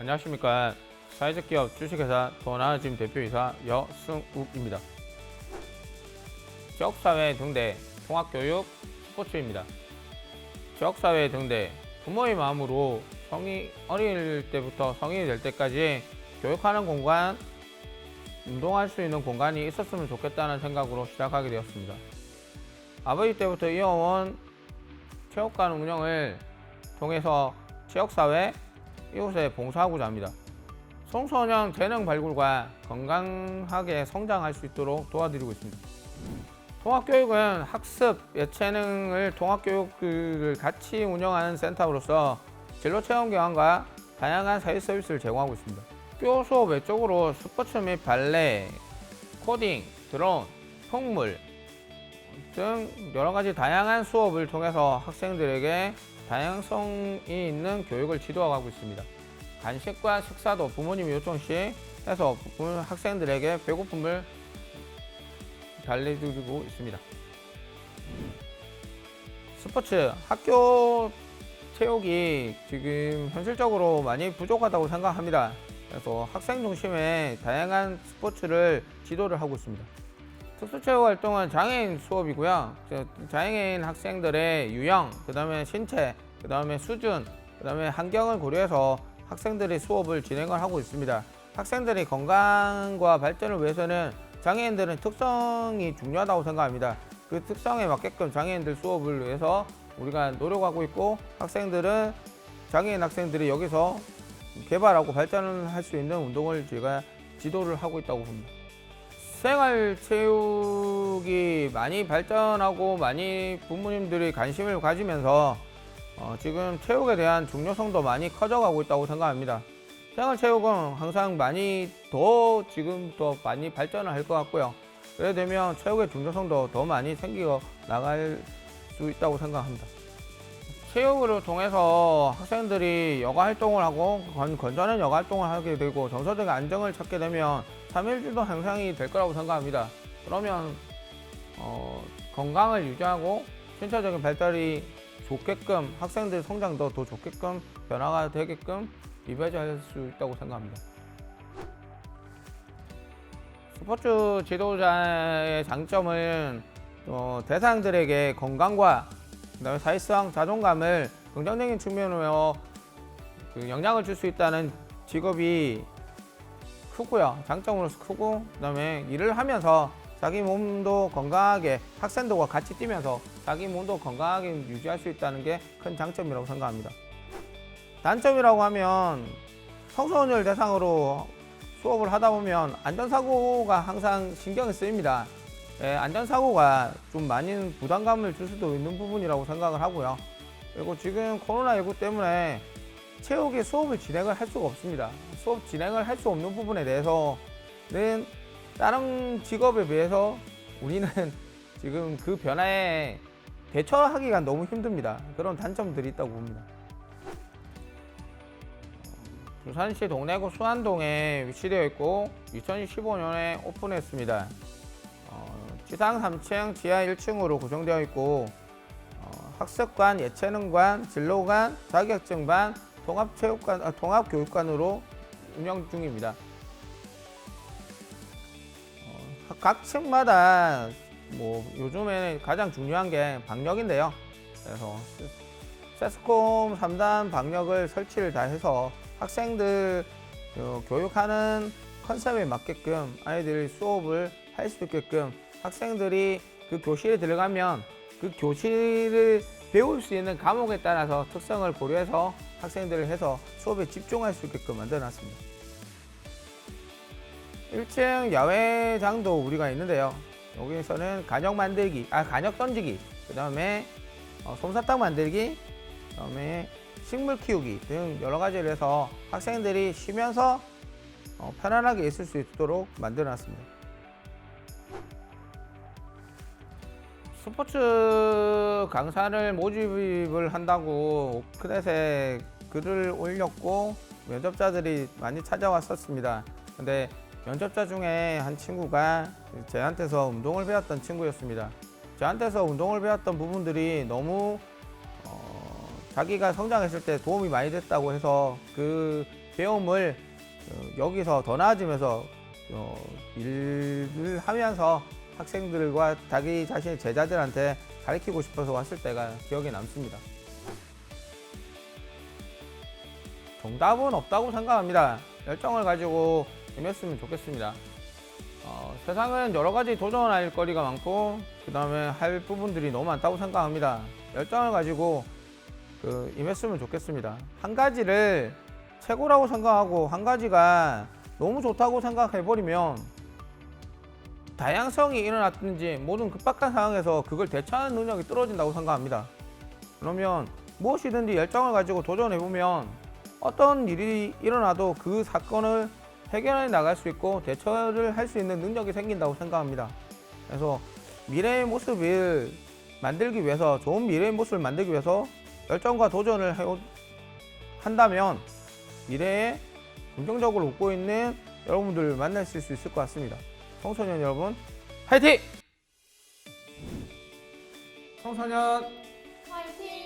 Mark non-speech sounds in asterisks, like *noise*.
안녕하십니까 사회적 기업 주식회사 더 나아짐 대표이사 여승욱입니다. 지역사회 등대 통합교육 스포츠입니다. 지역사회 등대 부모의 마음으로 성이 어릴 때부터 성인이 될 때까지 교육하는 공간, 운동할 수 있는 공간이 있었으면 좋겠다는 생각으로 시작하게 되었습니다. 아버지 때부터 이어온 체육관 운영을 통해서 지역사회, 이웃에 봉사하고자 합니다. 청소년 재능 발굴과 건강하게 성장할 수 있도록 도와드리고 있습니다. 통합교육은 학습, 예체능을 통합교육을 같이 운영하는 센터로서 진로 체험 교환과 다양한 사회 서비스를 제공하고 있습니다. 학교 수업 외적으로 스포츠 및 발레, 코딩, 드론, 풍물 등 여러 가지 다양한 수업을 통해서 학생들에게 다양성이 있는 교육을 지도하고 있습니다. 간식과 식사도 부모님이 요청 시 해서 부- 학생들에게 배고픔을 달래주고 있습니다. 스포츠 학교 체육이 지금 현실적으로 많이 부족하다고 생각합니다. 그래서 학생 중심의 다양한 스포츠를 지도를 하고 있습니다. 특수체육 활동은 장애인 수업이고요. 저 장애인 학생들의 유형, 그 다음에 신체, 그 다음에 수준, 그 다음에 환경을 고려해서 학생들이 수업을 진행을 하고 있습니다. 학생들의 건강과 발전을 위해서는 장애인들은 특성이 중요하다고 생각합니다. 그 특성에 맞게끔 장애인들 수업을 위해서 우리가 노력하고 있고 학생들은 장애인 학생들이 여기서 개발하고 발전을 할 수 있는 운동을 제가 지도를 하고 있다고 봅니다. 생활 체육이 많이 발전하고 많이 부모님들이 관심을 가지면서 어, 지금 체육에 대한 중요성도 많이 커져가고 있다고 생각합니다. 생활 체육은 항상 많이 더 지금 더 많이 발전을 할 것 같고요. 그래 되면 체육의 중요성도 더 많이 생기고 나갈 수 있다고 생각합니다. 체육을 통해서 학생들이 여가 활동을 하고 건, 건전한 여가 활동을 하게 되고 정서적 안정을 찾게 되면 삼일주도 향상이 될 거라고 생각합니다. 그러면 어, 건강을 유지하고 신체적인 발달이 좋게끔 학생들 성장도 더 좋게끔 변화가 되게끔 이루어질 수 있다고 생각합니다. 스포츠 지도자의 장점은 어, 대상들에게 건강과 그다음에 사회성 자존감을 긍정적인 측면으로 그 영향을 줄 수 있다는 직업이 크고요. 장점으로서 크고 그다음에 일을 하면서 자기 몸도 건강하게 학생들과 같이 뛰면서 자기 몸도 건강하게 유지할 수 있다는 게 큰 장점이라고 생각합니다. 단점이라고 하면 청소년을 대상으로 수업을 하다 보면 안전사고가 항상 신경이 쓰입니다. 예, 안전사고가 좀 많이 부담감을 줄 수도 있는 부분이라고 생각을 하고요. 그리고 지금 코로나19 때문에 체육의 수업을 진행을 할 수가 없습니다. 수업 진행을 할 수 없는 부분에 대해서는 다른 직업에 비해서 우리는 *laughs* 지금 그 변화에 대처하기가 너무 힘듭니다. 그런 단점들이 있다고 봅니다. 부산시 동래구 수안동에 위치되어 있고 2015년에 오픈했습니다. 어, 지상 3층, 지하 1층으로 구성되어 있고 어, 학습관, 예체능관, 진로관, 자격증반, 통합체육관, 아, 통합교육관으로 운영 중입니다. 어, 각 층마다 뭐 요즘에는 가장 중요한 게 방역인데요. 그래서 세스콤 3단 방역을 설치를 다 해서 학생들 어, 교육하는 컨셉에 맞게끔 아이들이 수업을 할 수 있게끔 학생들이 그 교실에 들어가면 그 교실을 배울 수 있는 과목에 따라서 특성을 고려해서 학생들을 해서 수업에 집중할 수 있게끔 만들어 놨습니다. 1층 야외장도 우리가 있는데요. 여기서는 간역 만들기, 아 간역 던지기, 그 다음에 어, 솜사탕 만들기, 그 다음에 식물 키우기 등 여러 가지를 해서 학생들이 쉬면서 어, 편안하게 있을 수 있도록 만들어 놨습니다. 스포츠 강사를 모집을 한다고 오크넷에 글을 올렸고 면접자들이 많이 찾아왔었습니다. 근데 면접자 중에 한 친구가 저한테서 운동을 배웠던 친구였습니다. 저한테서 운동을 배웠던 부분들이 너무 어, 자기가 성장했을 때 도움이 많이 됐다고 해서 그 배움을 어, 여기서 더 나아지면서 어, 일을 하면서 학생들과 자기 자신의 제자들한테 가르치고 싶어서 왔을 때가 기억에 남습니다. 정답은 없다고 생각합니다. 열정을 가지고 임했으면 좋겠습니다. 어, 세상은 여러 가지 도전할 거리가 많고 그 다음에 할 부분들이 너무 많다고 생각합니다. 열정을 가지고 그 임했으면 좋겠습니다. 한 가지를 최고라고 생각하고 한 가지가 너무 좋다고 생각해 버리면 다양성이 일어났든지 모든 급박한 상황에서 그걸 대처하는 능력이 떨어진다고 생각합니다. 그러면 무엇이든지 열정을 가지고 도전해 보면 어떤 일이 일어나도 그 사건을 해결해 나갈 수 있고 대처를 할 수 있는 능력이 생긴다고 생각합니다. 그래서 미래의 모습을 만들기 위해서 좋은 미래의 모습을 만들기 위해서 열정과 도전을 해 한다면 미래에 긍정적으로 웃고 있는 여러분들을 만나실 수 있을 것 같습니다. 청소년 여러분 화이팅! 청소년 화이팅!